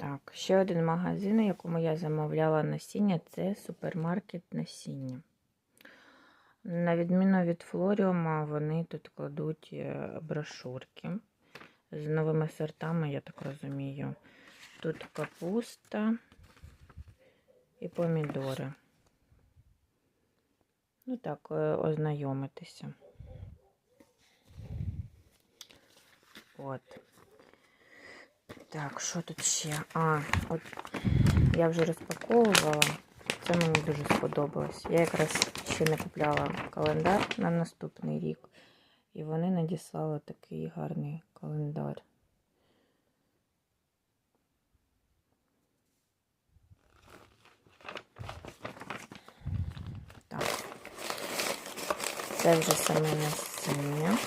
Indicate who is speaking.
Speaker 1: Так, ще один магазин, якому я замовляла насіння, це супермаркет насіння. На відміну від Флоріума, вони тут кладуть е, брошурки з новими сортами, я так розумію. Тут капуста і помідори. Ну так, е, ознайомитися. От. Так, що тут ще? А, от я вже розпаковувала. Це мені дуже сподобалось. Я якраз ще не купляла календар на наступний рік. І вони надіслали такий гарний календар. Так. Це вже саме насіння.